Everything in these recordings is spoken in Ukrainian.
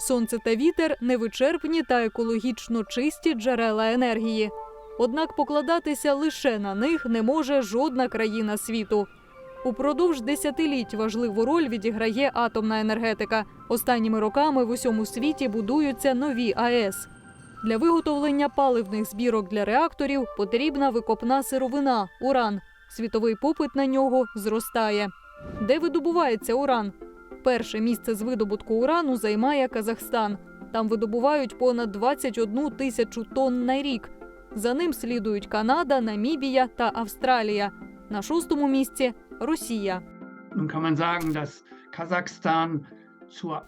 Сонце та вітер невичерпні та екологічно чисті джерела енергії. Однак покладатися лише на них не може жодна країна світу. Упродовж десятиліть важливу роль відіграє атомна енергетика. Останніми роками в усьому світі будуються нові АЕС. Для виготовлення паливних збірок для реакторів потрібна викопна сировина уран. Світовий попит на нього зростає. Де видобувається уран? Перше місце з видобутку урану займає Казахстан. Там видобувають понад 21 тисячу тонн на рік. За ним слідують Канада, Намібія та Австралія. На шостому місці Росія. Nun kann man sagen, dass Kasachstan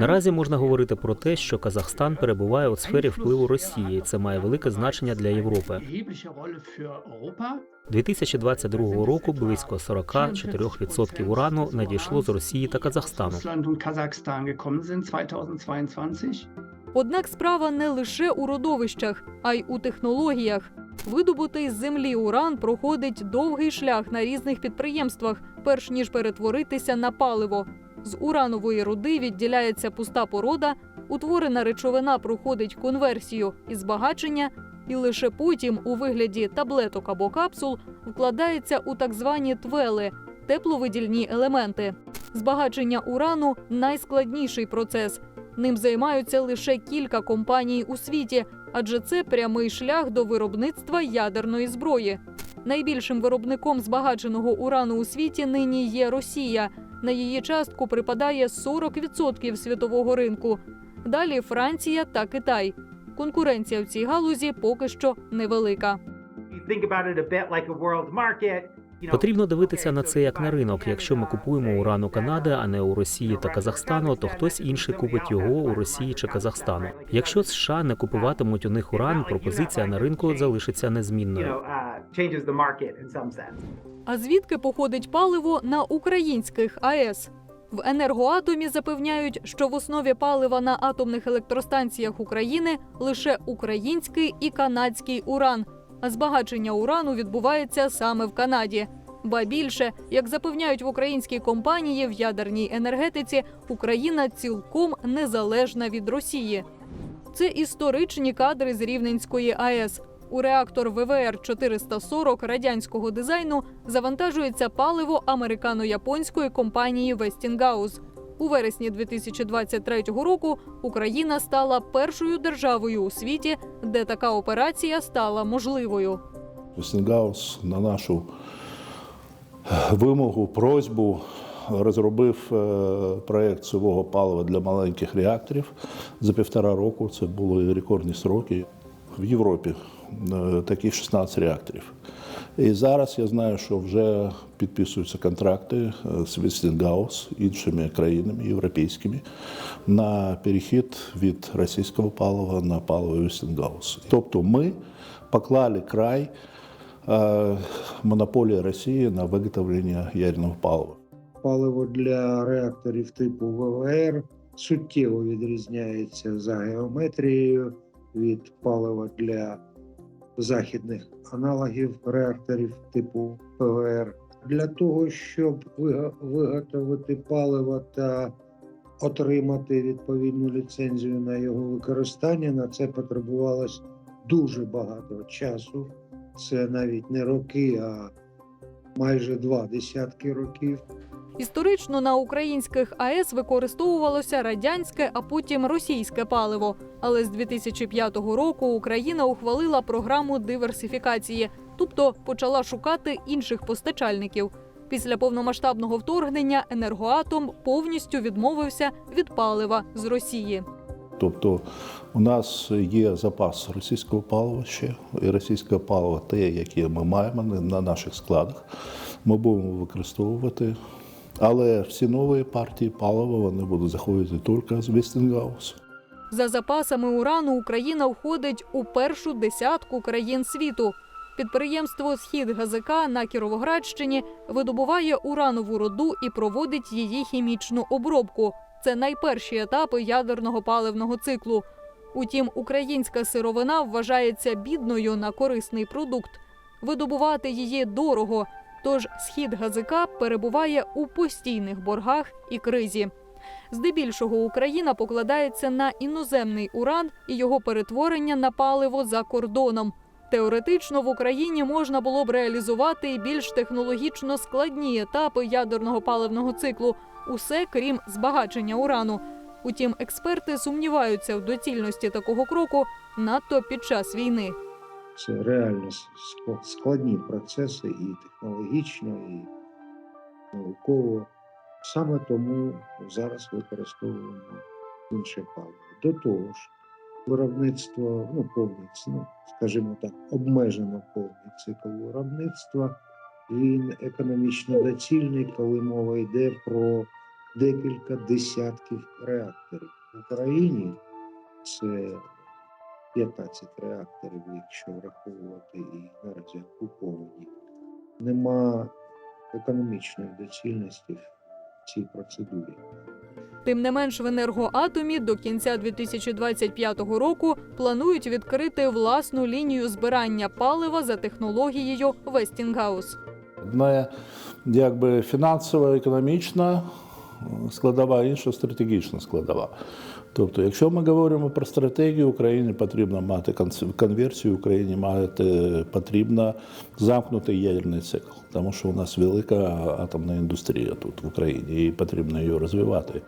Наразі можна говорити про те, що Казахстан перебуває у сфері впливу Росії. Це має велике значення для Європи. erhebliche Rolle für Europa. 2022 року близько 44% урану надійшло з Росії та Казахстану. Russland und Kasachstan gekommen sind 2022. Однак справа не лише у родовищах, а й у технологіях. Видобутий з землі уран проходить довгий шлях на різних підприємствах, перш ніж перетворитися на паливо. З уранової руди відділяється пуста порода, утворена речовина проходить конверсію і збагачення, і лише потім, у вигляді таблеток або капсул, вкладається у так звані твели тепловидільні елементи. Збагачення урану найскладніший процес. Ним займаються лише кілька компаній у світі, адже це прямий шлях до виробництва ядерної зброї. Найбільшим виробником збагаченого урану у світі нині є Росія. На її частку припадає 40% світового ринку. Далі Франція та Китай. Конкуренція в цій галузі поки що невелика. Потрібно дивитися на це як на ринок. Якщо ми купуємо say, уран у Канади, а не у Росії та Казахстану, то хтось інший купить його у Росії чи Казахстану. Якщо США не купуватимуть у них уран, пропозиція на ринку залишиться незмінною. know, uh, changes the market in some sense. А звідки походить паливо на українських АЕС? В енергоатомі запевняють, що в основі палива на атомних електростанціях України лише український і канадський уран. Збагачення урану відбувається саме в Канаді. Ба більше, як запевняють в українській компанії в ядерній енергетиці, Україна цілком незалежна від Росії. Це історичні кадри з Рівненської АЕС. У реактор ВВР 440 радянського дизайну завантажується паливо американо-японської компанії Westinghouse. У вересні 2023 року Україна стала першою державою у світі, де така операція стала можливою. Вестингаус на нашу вимогу, просьбу розробив е, проєкт сивого палива для маленьких реакторів за півтора року. Це були рекордні сроки. В Європі е, такі 16 реакторів. І зараз я знаю, що вже підписуються контракти е, з Вестингаус, іншими країнами європейськими на перехід від російського палива на паливо Вестингаус. Тобто ми поклали край е, монополії Росії на виготовлення ядерного палива. паливо для реакторів типу ВВР суттєво відрізняється за геометрією від палива для західних аналогів реакторів типу ПВР. Для того, щоб виготовити паливо та отримати відповідну ліцензію на його використання, на це потребувалось дуже багато часу. Це навіть не роки, а майже два десятки років. Історично на українських АЕС використовувалося радянське, а потім російське паливо. Але з 2005 року Україна ухвалила програму диверсифікації, тобто почала шукати інших постачальників. Після повномасштабного вторгнення енергоатом повністю відмовився від палива з Росії. Тобто у нас є запас російського палива ще, і російське паливо, те, яке ми маємо на- на наших складах, ми будемо використовувати. Але всі нові партії палива вони будуть заходити тільки з Вестингаус. За запасами урану Україна входить у першу десятку країн світу. Підприємство Схід ГЗК на Кіровоградщині видобуває уранову руду і проводить її хімічну обробку. Це найперші етапи ядерного паливного циклу. Утім, українська сировина вважається бідною на корисний продукт. Видобувати її дорого. Тож схід ГЗК перебуває у постійних боргах і кризі. Здебільшого Україна покладається на іноземний уран і його перетворення на паливо за кордоном. Теоретично в Україні можна було б реалізувати і більш технологічно складні етапи ядерного паливного циклу, усе крім збагачення урану. Утім, експерти сумніваються в доцільності такого кроку надто під час війни. Це реально складні процеси і технологічно, і науково. Саме тому зараз використовуємо інше паливо. До того ж, виробництво, ну, повний, ну, скажімо так, обмежено повний цикл виробництва. Він економічно доцільний, коли мова йде про декілька десятків реакторів. В Україні це 15 реакторів, якщо враховувати і наразі окуповані. Нема економічної доцільності в цій процедурі. Тим не менш, в енергоатомі до кінця 2025 року планують відкрити власну лінію збирання палива за технологією Westinghouse. Одна якби фінансова, економічна складова, інша стратегічна складова. Тобто, якщо ми говоримо про стратегію, Україні потрібно мати конверсію, Україні мати потрібно замкнутий ядерний цикл, тому що у нас велика атомна індустрія тут в Україні, і потрібно її розвивати.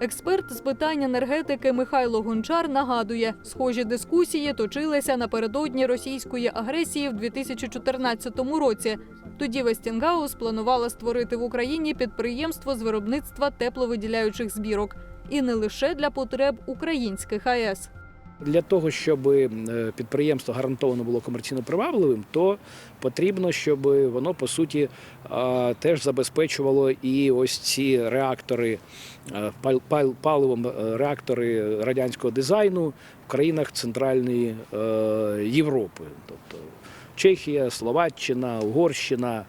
Експерт з питань енергетики Михайло Гончар нагадує, схожі дискусії точилися напередодні російської агресії в 2014 році. Тоді Вестінгаус планувала створити в Україні підприємство з виробництва тепловиділяючих збірок, і не лише для потреб українських АЕС. Для того, щоб е, підприємство гарантовано було комерційно привабливим, то потрібно, щоб воно по суті е, теж забезпечувало і ось ці реактори, е, пал- пал- паливом реактори радянського дизайну в країнах Центральної Європи, тобто Чехія, Словаччина, Угорщина,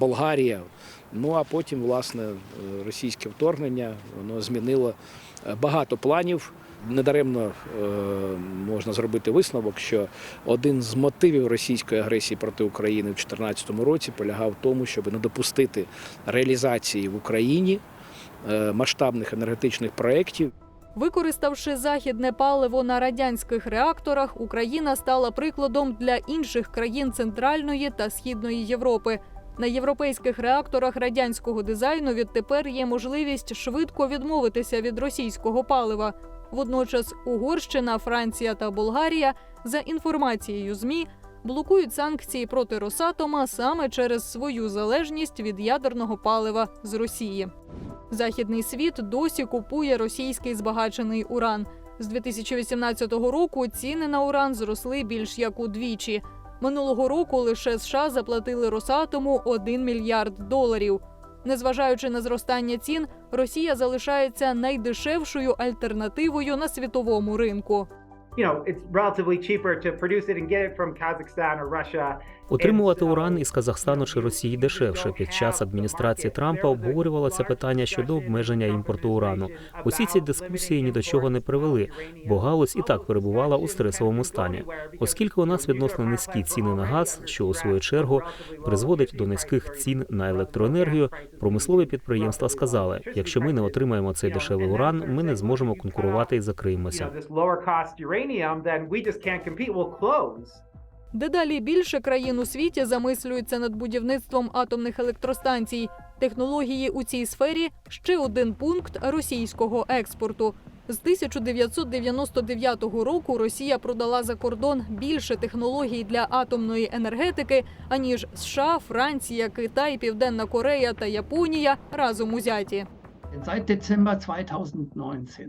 Болгарія. Ну а потім, власне, е, російське вторгнення воно змінило е, багато планів. Недаремно е, можна зробити висновок, що один з мотивів російської агресії проти України в 2014 році полягав в тому, щоб не допустити реалізації в Україні масштабних енергетичних проєктів, Використавши західне паливо на радянських реакторах, Україна стала прикладом для інших країн Центральної та Східної Європи. На європейських реакторах радянського дизайну відтепер є можливість швидко відмовитися від російського палива. Водночас Угорщина, Франція та Болгарія, за інформацією ЗМІ, блокують санкції проти Росатома саме через свою залежність від ядерного палива з Росії. Західний світ досі купує російський збагачений уран. З 2018 року ціни на уран зросли більш як удвічі. Минулого року лише США заплатили Росатому 1 мільярд доларів. Незважаючи на зростання цін, Росія залишається найдешевшою альтернативою на світовому ринку. You know, it's relatively cheaper to produce it and get it from Kazakhstan or Russia. Отримувати уран із Казахстану чи Росії дешевше. Під час адміністрації Трампа обговорювалося питання щодо обмеження імпорту урану. Усі ці дискусії ні до чого не привели, бо галузь і так перебувала у стресовому стані, оскільки у нас відносно низькі ціни на газ, що у свою чергу призводить до низьких цін на електроенергію. Промислові підприємства сказали: якщо ми не отримаємо цей дешевий уран, ми не зможемо конкурувати і закриємося. Дедалі більше країн у світі замислюються над будівництвом атомних електростанцій. Технології у цій сфері ще один пункт російського експорту. З 1999 року Росія продала за кордон більше технологій для атомної енергетики, аніж США, Франція, Китай, Південна Корея та Японія разом узяті. Seit Dezember 2019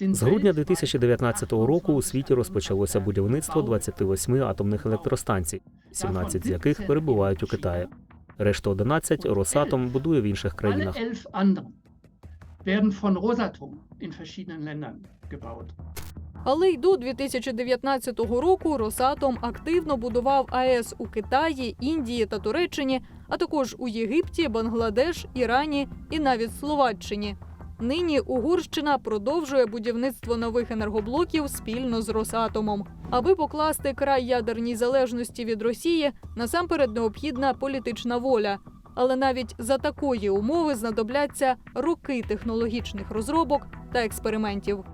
sind З грудня weltweit 2019 року у світі розпочалося будівництво 28 атомних електростанцій, 17 з яких перебувають у Китаї. Решту 11 Росатом будує в інших країнах. Але й до 2019 року Росатом активно будував АЕС у Китаї, Індії та Туреччині, а також у Єгипті, Бангладеш, Ірані і навіть Словаччині. Нині Угорщина продовжує будівництво нових енергоблоків спільно з Росатомом. Аби покласти край ядерній залежності від Росії, насамперед необхідна політична воля. Але навіть за такої умови знадобляться роки технологічних розробок та експериментів.